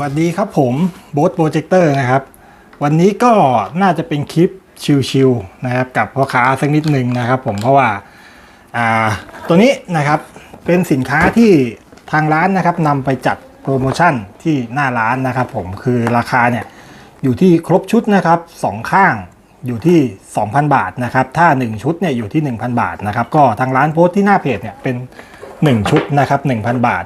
วัสดีครับผมโบ๊ทโปรเจคเตอร์นะครับ วันนี้ก็น่าจะเป็นคลิปชิวๆนะครับกับพ่อค้าสักนิดหนึ่งนะครับผมเพราะว่าาตัวนี้นะครับเป็นสินค้าที่ทางร้านนะครับนำไปจัดโปรโมชั่นที่หน้าร้านนะครับผมคือราคาเนี่ยอยู่ที่ครบชุดนะครับสองข้างอยู่ที่ 2,000 บาทนะครับถ้า 1 ชุดเนี่ยอยู่ที่ 1,000 บาทนะครับก็ทางร้านโพสต์ที่หน้าเพจเนี่ยเป็น 1 ชุดนะครับ1,000 บาท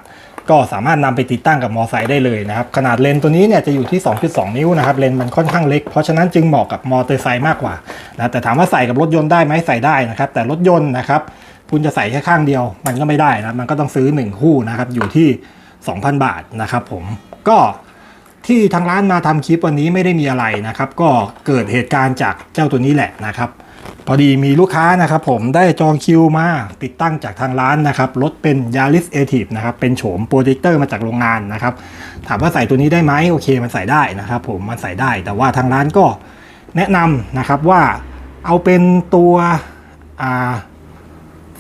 ก็สามารถนำไปติดตั้งกับมอไซค์ได้เลยนะครับ ขนาดเลนตัวนี้เนี่ยจะอยู่ที่ 2.2 นิ้วนะครับ เลนมันค่อนข้างเล็ก เพราะฉะนั้นจึงเหมาะกับมอเตอร์ไซค์มากกว่านะแต่ถามว่าใส่กับรถยนต์ได้ไหมใส่ได้นะครับ แต่รถยนต์นะครับคุณจะใส่แค่ข้างเดียว มันก็ไม่ได้นะมันก็ต้องซื้อ 1 คู่นะครับอยู่ที่ 2,000 บาทนะครับผมก็ที่ทางร้านมาทำคลิปวันนี้ไม่ได้มีอะไรนะครับ ก็เกิดเหตุการณ์จากเจ้าตัวนี้แหละนะครับ พอดีมีลูกค้านะครับผมได้จองคิวมาติดตั้งจากทางร้านนะครับรถเป็น Yaris a t i v e นะครับเป็นโฉมโปรเจคเตอร์มาจากโรงงานนะครับถามว่าใส่ตัวนี้ได้ไหมโอเคมันใส่ได้นะครับผมมันใส่ได้ แต่ว่าทางร้านก็แนะนำนะครับว่าเอาเป็นตัวอ่า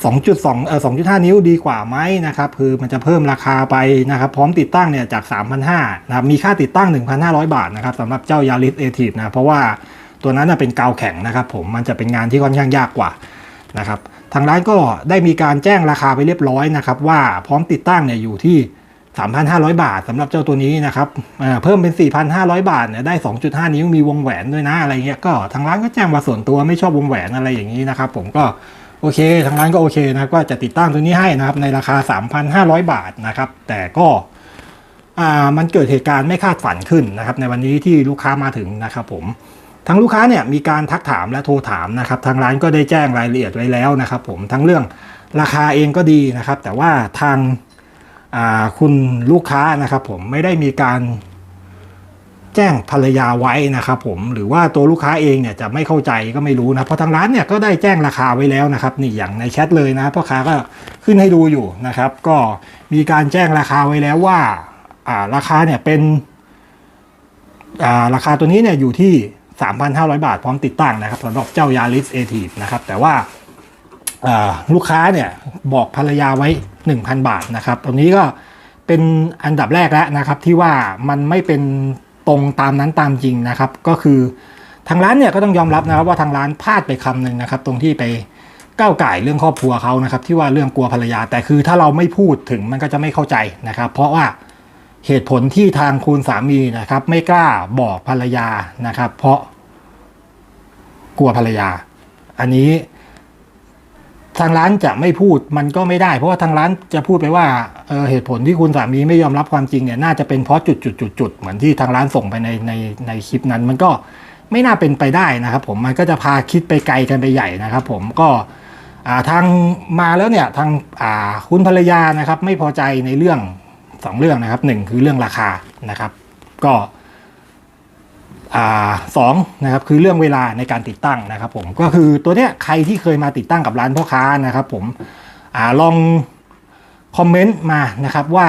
2.2เอ่อ2.5 นิ้วดีกว่าไหมนะครับคือมันจะเพิ่มราคาไปนะครับพร้อมติดตั้งเนี่ยจาก 3,500นะครับมีค่าติดตั้ง 1,500 บาทนะครับสำหรับเจ้า Yaris a t i v e นะเพราะว่า ตัวนั้นเป็นกาวแข็งนะครับผมมันจะเป็นงานที่ค่อนข้างยากกว่านะครับทางร้านก็ได้มีการแจ้งราคาไปเรียบร้อยนะครับว่าพร้อมติดตั้งเนี่ยอยู่ที่ 3,500 บาทสำหรับเจ้าตัวนี้นะครับเพิ่มเป็น 4,500 บาทเนี่ยได้ 2.5 นิ้วมีวงแหวนด้วยนะอะไรเงี้ยก็ทางร้านก็แจ้งมาส่วนตัวไม่ชอบวงแหวนอะไรอย่างนี้นะครับผมก็โอเค ทางร้านก็โอเคนะก็จะติดตั้งตัวนี้ให้นะครับในราคา 3,500 บาทนะครับแต่ก็มันเกิดเหตุการณ์ไม่คาดฝันขึ้นนะครับในวันนี้ที่ลูกค้ามาถึงนะครับผม ทางลูกค้าเนี่ยมีการทักถามและโทรถามนะครับทางร้านก็ได้แจ้งรายละเอียดไว้แล้วนะครับผมทั้งเรื่องราคาเองก็ดีนะครับ แต่ว่าทางาคุณลูกค้านะครับผมไม่ได้มีการแจ้งภรรยาไว้นะครับผมหรือว่าตัวลูกค้าเองเนี่ยจะไม่เข้าใจก็ไม่รู้นะเพราะทางร้านเนี่ยก็ได้แจ้งราคาไว้แล้วนะครับนี่อย่างในแชทเลยนะพ่อค้าก็ขึ้นให้ดูอยู่นะครับ ก็มีการแจ้งราคาไว้แล้วว่าอ่าราคาเนี่ยเป็นอ่าราคาตัวนี้เนี่ยอยู่ที่ 3,500 บาทพร้อมติดตั้งนะครับสำหรับเจ้า Yaris a t i v e นะครับแต่ว่าอ่าลูกค้าเนี่ยบอกภรรยาไว้ 1,000 บาทนะครับตรงนี้ก็เป็นอันดับแรกแล้วนะครับที่ว่ามันไม่เป็นตรงตามนั้นตามจริงนะครับ ก็คือทางร้านเนี่ยก็ต้องยอมรับนะครับว่าทางร้านพลาดไปคำหนึ่งนะครับ ตรงที่ไปก้าวไก่เรื่องครอบครัวเขานะครับ ที่ว่าเรื่องกลัวภรรยา แต่คือถ้าเราไม่พูดถึงมันก็จะไม่เข้าใจนะครับ เพราะว่าเหตุผลที่ทางคุณสามีนะครับ ไม่กล้าบอกภรรยานะครับ เพราะ กลัวภรรยา อันนี้ ทางร้านจะไม่พูดมันก็ไม่ได้ เพราะว่าทางร้านจะพูดไปว่าเออเหตุผลที่คุณสามีไม่ยอมรับความจริงเนี่ยน่าจะเป็นเพราะจุดจุดจุดจุดเหมือนที่ทางร้านส่งไปในในในคลิปนั้น มันก็ไม่น่าเป็นไปได้นะครับ ผมมันก็จะพาคิดไปไกลกันไปใหญ่นะครับ ผมก็ทางมาแล้วเนี่ยทางาคุณภรรยานะครับ ไม่พอใจในเรื่องสองเรื่องนะครับหนึ่งคือเรื่องราคานะครับ ก็ สองนะครับคือเรื่องเวลาในการติดตั้งนะครับผมก็คือตัวเนี้ยใครที่เคยมาติดตั้งกับร้านพ่อค้านะครับผมอลองคอมเมนต์มานะครับว่า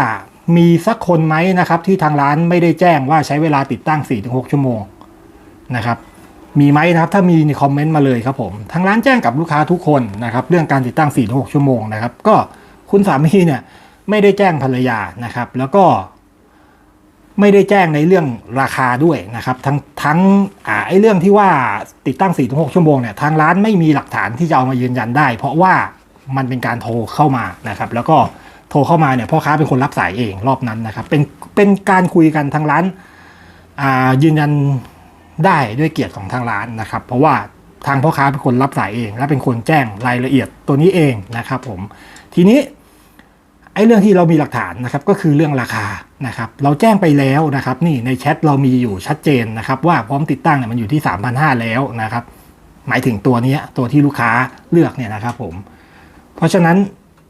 มีสักคนไหมนะครับที่ทางร้านไม่ได้แจ้งว่าใช้เวลาติดตั้ง 4-6 ชั่วโมงนะครับมีไหมนะครับถ้ามีในคอมเมนต์มาเลยครับผมทางร้านแจ้งกับลูกค้าทุกคนนะครับเรื่องการติดตั้ง 4-6 ชั่วโมงนะครับก็คุณสามีเนี่ยไม่ได้แจ้งภรรยานะครับ แล้วก็ ไม่ได้แจ้งในเรื่องราคาด้วยนะครับ ทั้งทั้งอ่าไอ้เรื่องที่ว่าติดตั้ง4-6ชั่วโมงเนี่ยทางร้านไม่มีหลักฐานที่จะเอามายืนยันได้ เพราะว่ามันเป็นการโทรเข้ามานะครับ แล้วก็โทรเข้ามาเนี่ยพ่อค้าเป็นคนรับสายเองรอบนั้นนะครับ เป็นเป็นการคุยกันทางร้านอ่ายืนยันได้ด้วยเกียรติของทางร้านนะครับ เพราะว่าทางพ่อค้าเป็นคนรับสายเอง และเป็นคนแจ้งรายละเอียดตัวนี้เองนะครับ ผมทีนี้ ไอ้เรื่องที่เรามีหลักฐานนะครับก็คือเรื่องราคานะครับเราแจ้งไปแล้วนะครับนี่ในแชทเรามีอยู่ชัดเจนนะครับว่าพร้อมติดตั้งเนี่ยมันอยู่ที่ 3,500 แล้วนะครับหมายถึงตัวนี้ตัวที่ลูกค้าเลือกเนี่ยนะครับผมเพราะฉะนั้น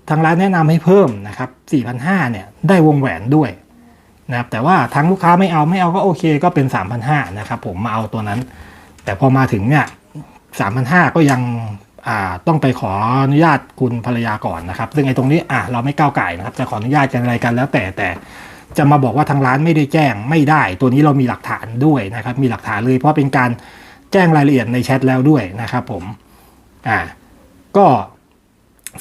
ทางร้านแนะนำให้เพิ่มนะครับ4,500เนี่ยได้วงแหวนด้วยนะครับแต่ว่าทางลูกค้าไม่เอาไม่เอาก็โอเคก็เป็น 3,500นะครับผมมาเอาตัวนั้น แต่พอมาถึงเนี่ย3,500ก็ยัง ต้องไปขออนุญาตคุณภรรยาก่อนนะครับ ซึ่งไอ้ตรงนี้อะเราไม่ก้าวไก่นะครับ จะขออนุญาตกันอะไรกันแล้วแต่แต่จะมาบอกว่าทางร้านไม่ได้แจ้งไม่ได้ ตัวนี้เรามีหลักฐานด้วยนะครับ มีหลักฐานเลยเพราะเป็นการแจ้งรายละเอียดในแชทแล้วด้วยนะครับผมอ่าก็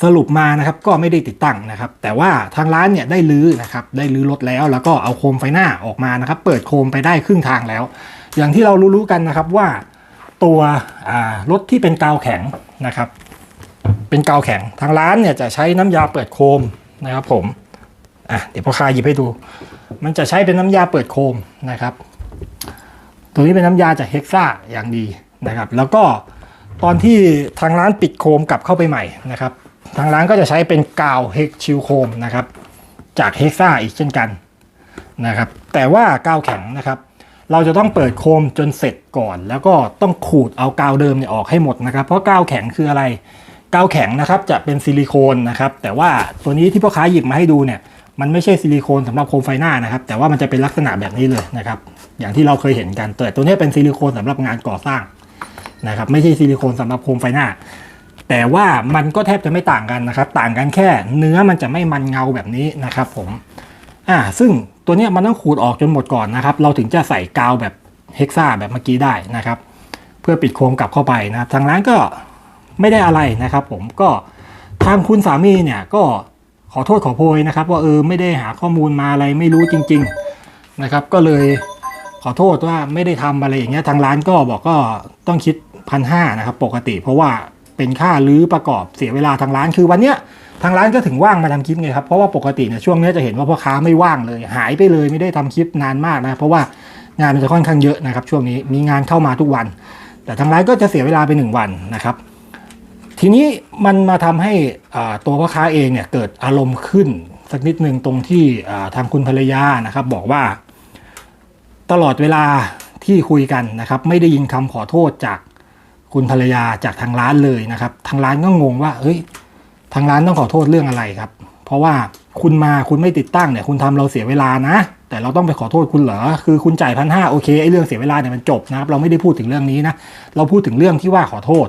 สรุปมานะครับก็ไม่ได้ติดตั้งนะครับ แต่ว่าทางร้านเนี่ยได้ลื้อนะครับได้ลื้อรถแล้ว แล้วก็เอาโคมไฟหน้าออกมานะครับ เปิดโคมไปได้ครึ่งทางแล้ว อย่างที่เรารู้ๆกันนะครับว่า ตัวรถที่เป็นกาวแข็ง นะครับ เป็นกาวแข็งทางร้านเนี่ยจะใช้น้ำยาเปิดโคมนะครับผมอะเดี๋ยวพ่อค้าหยิบให้ดู มันจะใช้เป็นน้ำยาเปิดโคมนะครับ ตัวนี้เป็นน้ำยาจากเฮกซ่าอย่างดีนะครับ แล้วก็ตอนที่ทางร้านปิดโคมกลับเข้าไปใหม่นะครับ ทางร้านก็จะใช้เป็นกาวเฮกชิลโคมนะครับ จากเฮกซ่าอีกเช่นกันนะครับ แต่ว่ากาวแข็งนะครับ เราจะต้องเปิดโคมจนเสร็จก่อน แล้วก็ต้องขูดเอากาวเดิมเนี่ยออกให้หมดนะครับ เพราะกาวแข็งคืออะไร กาวแข็งนะครับจะเป็นซิลิโคนนะครับ แต่ว่าตัวนี้ที่พ่อค้าหยิบมาให้ดูเนี่ย มันไม่ใช่ซิลิโคนสำหรับโคมไฟหน้านะครับ แต่ว่ามันจะเป็นลักษณะแบบนี้เลยนะครับ อย่างที่เราเคยเห็นกัน แต่ตัวนี้เป็นซิลิโคนสำหรับงานก่อสร้างนะครับ ไม่ใช่ซิลิโคนสำหรับโคมไฟหน้า แต่ว่ามันก็แทบจะไม่ต่างกันนะครับ ต่างกันแค่ เนื้อมันจะไม่มันเงาแบบนี้นะครับ ผม อ่าซึ่งตัวเนี้ยมันต้องขูดออกจนหมดก่อนนะครับ เราถึงจะใส่กาวแบบเฮกซ่าแบบเมื่อกี้ได้นะครับ เพื่อปิดโคมกลับเข้าไปนะทางร้านก็ไม่ได้อะไรนะครับผมก็ทางคุณสามีเนี่ยก็ขอโทษขอโพยนะครับ ว่าเออไม่ได้หาข้อมูลมาอะไรไม่รู้จริง ๆนะครับ ก็เลยขอโทษว่าไม่ได้ทำอะไรอย่างเงี้ยทางร้านก็บอกก็ต้องคิดพันห้านะครับ ปกติ เพราะว่าเป็นค่ารื้อประกอบเสียเวลาทางร้านคือวันเนี้ย ทางร้านก็ถึงว่างมาทำคลิปไงครับ เพราะว่าปกติเนี่ยช่วงนี้จะเห็นว่าพ่อค้าไม่ว่างเลย หายไปเลยไม่ได้ทำคลิปนานมากนะ เพราะว่างานมันจะค่อนข้างเยอะนะครับ ช่วงนี้มีงานเข้ามาทุกวัน แต่ทางร้านก็จะเสียเวลาไปหนึ่งวันนะครับ ทีนี้มันมาทำให้ตัวพ่อค้าเองเนี่ยเกิดอารมณ์ขึ้นสักนิดหนึ่งตรงที่ทางคุณภรรยานะครับ บอกว่า ตลอดเวลาที่คุยกันนะครับ ไม่ได้ยินคำขอโทษจากคุณภรรยาจากทางร้านเลยนะครับ ทางร้านก็งงว่าเฮ้ย ทางร้านต้องขอโทษเรื่องอะไรครับ เพราะว่าคุณมาคุณไม่ติดตั้งเนี่ยคุณทำเราเสียเวลานะ แต่เราต้องไปขอโทษคุณเหรอคือคุณจ่ายพันห้าโอเคไอ้เรื่องเสียเวลาเนี่ยมันจบนะครับ เราไม่ได้พูดถึงเรื่องนี้นะเราพูดถึงเรื่องที่ว่าขอโทษ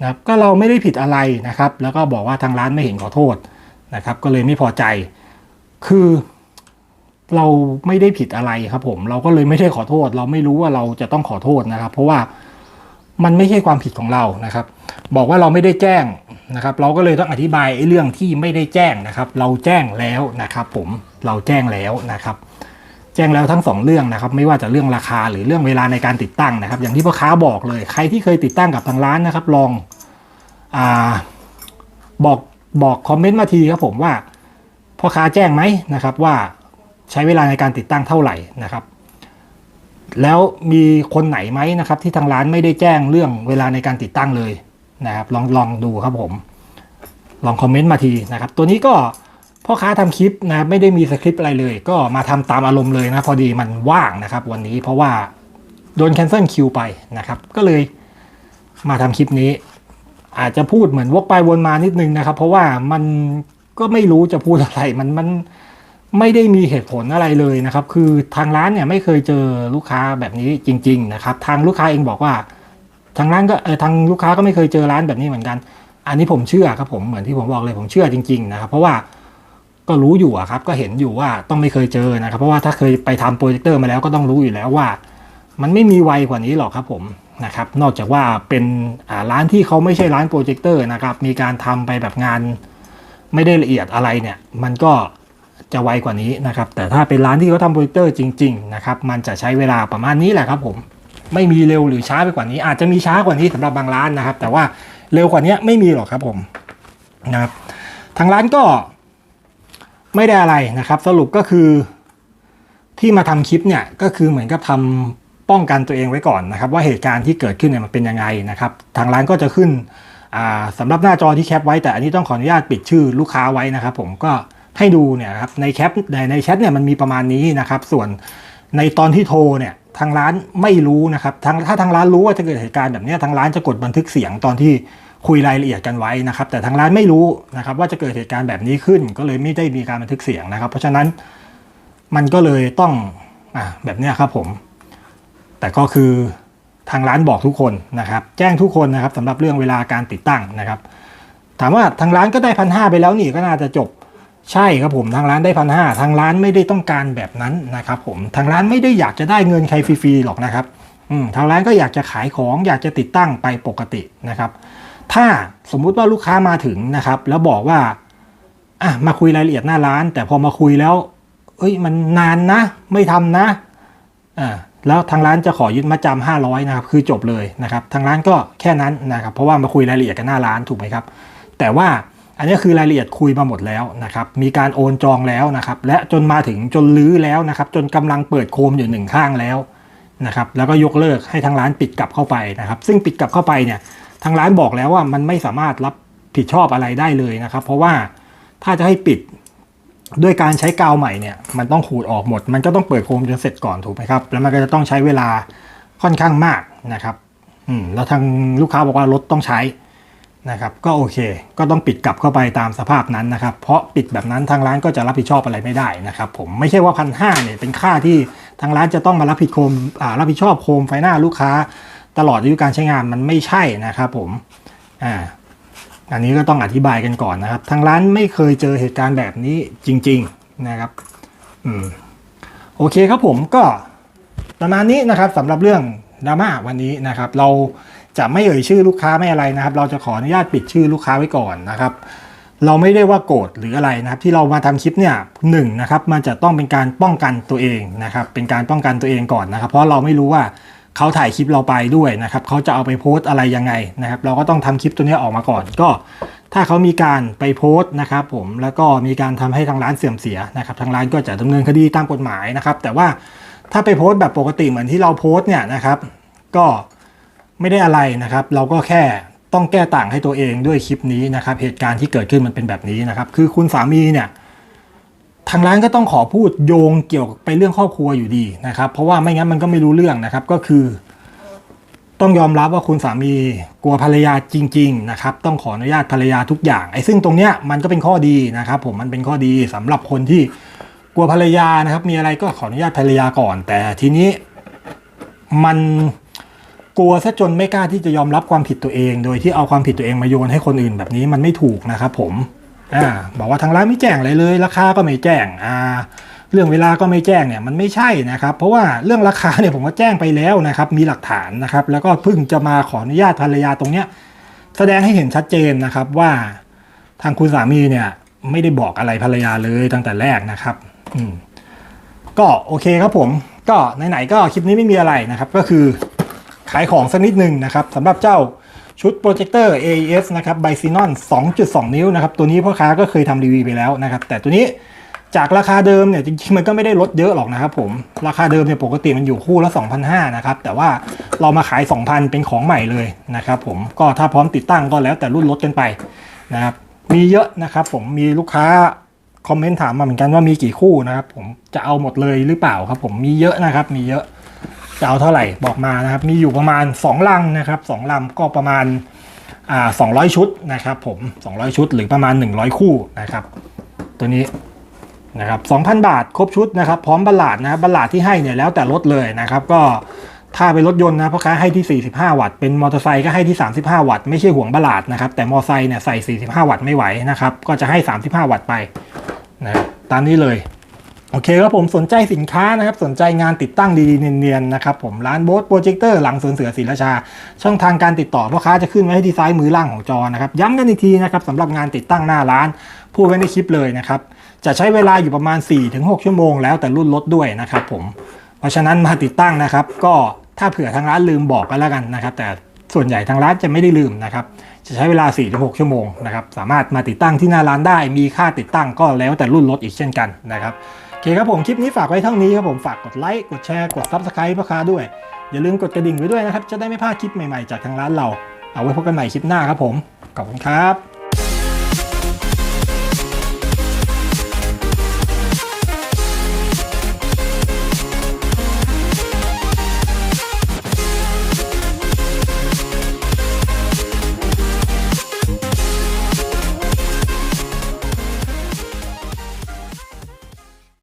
นะครับก็เราไม่ได้ผิดอะไรนะครับ แล้วก็บอกว่าทางร้านไม่เห็นขอโทษนะครับ ก็เลยไม่พอใจ คือเราไม่ได้ผิดอะไรครับผม เราก็เลยไม่ได้ขอโทษ เราไม่รู้ว่าเราจะต้องขอโทษนะครับ เพราะว่ามันไม่ใช่ความผิดของเรานะครับ บอกว่าเราไม่ได้แจ้ง นะครับเราก็เลยต้องอธิบายไอ้เรื่องที่ไม่ได้แจ้งนะครับ เราแจ้งแล้วนะครับ ผมเราแจ้งแล้วนะครับ แจ้งแล้วทั้งสองเรื่องนะครับ ไม่ว่าจะเรื่องราคาหรือเรื่องเวลาในการติดตั้งนะครับ อย่างที่พ่อค้าบอกเลย ใครที่เคยติดตั้งกับทางร้านนะครับ ลองอบอกบอกคอมเมนต์มาทีครับผมว่าพ่อค้าแจ้งไหมนะครับ ว่าใช้เวลาในการติดตั้งเท่าไหร่นะครับแล้วมีคนไหนไหมนะครับ ที่ทางร้านไม่ได้แจ้งเรื่องเวลาในการติดตั้งเลย นะครับลองลองดูครับผม ลองคอมเมนต์มาทีนะครับ ตัวนี้ก็พ่อค้าทำคลิปนะไม่ได้มีสคริปต์อะไรเลย ก็มาทำตามอารมณ์เลยนะพอดีมันว่างนะครับ วันนี้เพราะว่าโดนแคนเซิลคิวไปนะครับ ก็เลยมาทำคลิปนี้ อาจจะพูดเหมือนวกไปวนมานิดนึงนะครับ เพราะว่ามันก็ไม่รู้จะพูดอะไรมันมันไม่ได้มีเหตุผลอะไรเลยนะครับ คือทางร้านเนี่ยไม่เคยเจอลูกค้าแบบนี้จริง ๆ นะครับ ทางลูกค้าเองบอกว่า ทางร้านก็เออทางลูกค้าก็ไม่เคยเจอร้านแบบนี้เหมือนกัน อันนี้ผมเชื่อครับผมเหมือนที่ผมบอกเลยผมเชื่อจริง ๆ นะครับ เพราะว่าก็รู้อยู่ครับก็เห็นอยู่ว่าต้องไม่เคยเจอนะครับ เพราะว่าถ้าเคยไปทำโปรเจคเตอร์มาแล้วก็ต้องรู้อยู่แล้วว่า มันไม่มีไวกว่านี้หรอกครับผมนะครับ นอกจากว่าเป็นร้านที่เขาไม่ใช่ร้านโปรเจคเตอร์นะครับ มีการทำไปแบบงานไม่ได้ละเอียดอะไรเนี่ย มันก็จะไวกว่านี้นะครับ แต่ถ้าเป็นร้านที่เขาทำโปรเจคเตอร์จริง ๆ นะครับ มันจะใช้เวลาประมาณนี้แหละครับผม ไม่มีเร็วหรือช้าไปกว่านี้ อาจจะมีช้ากว่านี้สำหรับบางร้านนะครับ แต่ว่าเร็วกว่านี้ไม่มีหรอกครับผมนะครับทางร้านก็ไม่ได้อะไรนะครับ สรุปก็คือที่มาทำคลิปเนี่ยก็คือเหมือนกับทำป้องกันตัวเองไว้ก่อนนะครับ ว่าเหตุการณ์ที่เกิดขึ้นเนี่ยมันเป็นยังไงนะครับ ทางร้านก็จะขึ้นอ่าสำหรับหน้าจอที่แคปไว้แต่อันนี้ต้องขออนุญาตปิดชื่อลูกค้าไว้นะครับ ผมก็ให้ดูเนี่ยครับในแคปในในแชทเนี่ยมันมีประมาณนี้นะครับ ส่วนในตอนที่โทรเนี่ย ทางร้านไม่รู้นะครับทางถ้าทางร้านรู้ว่าจะเกิดเหตุการณ์แบบนี้ทางร้านจะกดบันทึกเสียงตอนที่คุยรายละเอียดกันไว้นะครับ แต่ทางร้านไม่รู้นะครับ ว่าจะเกิดเหตุการณ์แบบนี้ขึ้น ก็เลยไม่ได้มีการบันทึกเสียงนะครับ เพราะฉะนั้นมันก็เลยต้องอ่าแบบนี้ครับผม แต่ก็คือทางร้านบอกทุกคนนะครับ แจ้งทุกคนนะครับสำหรับเรื่องเวลาการติดตั้งนะครับ ถามว่าทางร้านก็ได้พันห้าไปแล้วนี่ก็น่าจะจบ ใช่ครับผมทางร้านได้พันห้าทางร้านไม่ได้ต้องการแบบนั้นนะครับผมทางร้านไม่ได้อยากจะได้เงินใครฟรีๆหรอกนะครับอืมทางร้านก็อยากจะขายของอยากจะติดตั้งไปปกตินะครับ ถ้าสมมุติว่าลูกค้ามาถึงนะครับ แล้วบอกว่าอะมาคุยรายละเอียดหน้าร้าน แต่พอมาคุยแล้ว เอ้ยมันนานนะ ไม่ทำนะอ่าแล้วทางร้านจะขอยึดมาจำห้าร้อยนะครับคือจบเลยนะครับ ทางร้านก็แค่นั้นนะครับ เพราะว่ามาคุยรายละเอียดกันหน้าร้านถูกไหมครับ แต่ว่า อันนี้คือรายละเอียดคุยมาหมดแล้วนะครับ มีการโอนจองแล้วนะครับ และจนมาถึงจนลื้อแล้วนะครับ จนกำลังเปิดโคมอยู่หนึ่งข้างแล้วนะครับ แล้วก็ยกเลิกให้ทางร้านปิดกลับเข้าไปนะครับ ซึ่งปิดกลับเข้าไปเนี่ยทางร้านบอกแล้วว่ามันไม่สามารถรับผิดชอบอะไรได้เลยนะครับ เพราะว่าถ้าจะให้ปิดด้วยการใช้กาวใหม่เนี่ยมันต้องขูดออกหมด มันก็ต้องเปิดโคมจนเสร็จก่อนถูกไหมครับ แล้วมันก็จะต้องใช้เวลาค่อนข้างมากนะครับ อืมแล้วทางลูกค้าบอกว่ารถต้องใช้ นะครับก็โอเค ก็ต้องปิดกลับเข้าไปตามสภาพนั้นนะครับ เพราะปิดแบบนั้นทางร้านก็จะรับผิดชอบอะไรไม่ได้นะครับผมไม่ใช่ว่าพันห้าเนี่ยเป็นค่าที่ทางร้านจะต้องมารับผิดโคมรับผิดชอบโคมไฟหน้าลูกค้า ตลอดอายุการใช้งานมันไม่ใช่นะครับผมอ่าอันนี้ก็ต้องอธิบายกันก่อนนะครับ ทางร้านไม่เคยเจอเหตุการณ์แบบนี้จริง ๆนะครับอืมโอเคครับผมก็ประมาณนี้นะครับสำหรับเรื่องดราม่าวันนี้นะครับ เรา จะไม่เอ่ยชื่อลูกค้าไม่อะไรนะครับ เราจะขออนุญาตปิดชื่อลูกค้าไว้ก่อนนะครับ เราไม่ได้ว่าโกรธหรืออะไรนะครับ ที่เรามาทำคลิปเนี่ยหนึ่งนะครับ มันจะต้องเป็นการป้องกันตัวเองนะครับ เป็นการป้องกันตัวเองก่อนนะครับ เพราะเราไม่รู้ว่าเขาถ่ายคลิปเราไปด้วยนะครับเขาจะเอาไปโพสต์อะไรยังไงนะครับ เราก็ต้องทำคลิปตัวนี้ออกมาก่อนก็ถ้าเขามีการไปโพสต์นะครับผมแล้วก็มีการทำให้ทางร้านเสื่อมเสียนะครับทางร้านก็จะดำเนินคดีตามกฎหมายนะครับ แต่ว่าถ้าไปโพสต์แบบปกติเหมือนที่เราโพสต์เนี่ยนะครับ ก็ ไม่ได้อะไรนะครับ เราก็แค่ต้องแก้ต่างให้ตัวเองด้วยคลิปนี้นะครับ เหตุการณ์ที่เกิดขึ้นมันเป็นแบบนี้นะครับ คือคุณสามีเนี่ยทางร้านก็ต้องขอพูดโยงเกี่ยวไปเรื่องครอบครัวอยู่ดีนะครับ เพราะว่าไม่งั้นมันก็ไม่รู้เรื่องนะครับ ก็คือ ต้องยอมรับว่าคุณสามีกลัวภรรยาจริง ๆ นะครับ ต้องขออนุญาตภรรยาทุกอย่างไอ้ซึ่งตรงเนี้ยมันก็เป็นข้อดีนะครับ ผมมันเป็นข้อดีสำหรับคนที่กลัวภรรยานะครับ มีอะไรก็ขออนุญาตภรรยาก่อน แต่ทีนี้มัน กลัวซะจนไม่กล้าที่จะยอมรับความผิดตัวเอง โดยที่เอาความผิดตัวเองมาโยนให้คนอื่นแบบนี้มันไม่ถูกนะครับผมอ่าบอกว่าทางร้านไม่แจ้งอะไรเลย ราคาก็ไม่แจ้งอ่าเรื่องเวลาก็ไม่แจ้งเนี่ยมันไม่ใช่นะครับ เพราะว่าเรื่องราคาเนี่ยผมก็แจ้งไปแล้วนะครับ มีหลักฐานนะครับ แล้วก็เพิ่งจะมาขออนุญาตภรรยาตรงเนี้ยแสดงให้เห็นชัดเจนนะครับว่าทางคุณสามีเนี่ยไม่ได้บอกอะไรภรรยาเลยตั้งแต่แรกนะครับ อืมก็โอเคครับผม ก็ไหนๆก็คลิปนี้ไม่มีอะไรนะครับ ก็คือ ขายของสักนิดหนึ่งนะครับสำหรับเจ้าชุดโปรเจคเตอร์ AES นะครับ b i s i n o n 2.2 นิ้วนะครับ ตัวนี้พ่อค้าก็เคยทำรีวิวไปแล้วนะครับ แต่ตัวนี้จากราคาเดิมเนี่ยจริงๆมันก็ไม่ได้ลดเยอะหรอกนะครับผม ราคาเดิมเนี่ยปกติมันอยู่คู่ละ2,500นะครับ แต่ว่าเรามาขาย 2,000 เป็นของใหม่เลยนะครับผมก็ถ้าพร้อมติดตั้งก็แล้วแต่รุ่นลดกันไปนะครับมีเยอะนะครับผมมีลูกค้าคอมเมนต์ถามมาเหมือนกันว่ามีกี่คู่นะครับผมจะเอาหมดเลยหรือเปล่าครับผมมีเยอะนะครับมีเยอะ จะเอาเท่าไหร่บอกมานะครับ มีอยู่ประมาณ 2 ลังนะครับ2ลำก็ประมาณอ่า200 ชุดนะครับ ผม 200 ชุดหรือประมาณ 100 คู่นะครับ ตัวนี้นะครับ2,000 บาทครบชุดนะครับ พร้อมบัลลาดนะครับบัลลาดที่ให้เนี่ยแล้วแต่รถเลยนะครับ ก็ถ้าเป็นรถยนต์นะพ่อค้าให้ที่ 45 วัตต์ เป็นมอเตอร์ไซค์ก็ให้ที่ 35 วัตต์ ไม่ใช่ห่วงบัลลาดนะครับ แต่มอเตอร์ไซค์เนี่ยใส่ 45 วัตต์ไม่ไหวนะครับ ก็จะให้ 35 วัตต์ไปนะตามนี้เลย โอเคครับผมสนใจสินค้านะครับ สนใจงานติดตั้งดีๆเนียนๆนะครับผมร้านโบสโปรเจคเตอร์หลังสวนเสือศรีราชา ช่องทางการติดต่อพ่อค้าจะขึ้นไว้ให้ที่ซ้ายมือล่างของจอนะครับ ย้ำกันอีกทีนะครับสำหรับงานติดตั้งหน้าร้านพูดไว้ในคลิปเลยนะครับ จะใช้เวลาอยู่ประมาณ 4-6 ชั่วโมงแล้วแต่รุ่นรถด้วยนะครับผมเพราะฉะนั้นมาติดตั้งนะครับ ก็ถ้าเผื่อทางร้านลืมบอกกันแล้วกันนะครับ แต่ส่วนใหญ่ทางร้านจะไม่ได้ลืมนะครับจะใช้เวลา 4-6 ชั่วโมงนะครับสามารถมาติดตั้งที่หน้าร้านได้มีค่าติดตั้งก็แล้วแต่รุ่นรถอีกเช่นกันนะครับ โอเคครับผมคลิปนี้ฝากไว้เท่านี้ครับผมฝากกดไลค์กดแชร์กด Subscribe พ่อค้าด้วย อย่าลืมกดกระดิ่งไว้ด้วยนะครับ จะได้ไม่พลาดคลิปใหม่ๆจากทางร้านเรา เอาไว้พบกันใหม่คลิปหน้าครับผมขอบคุณครับ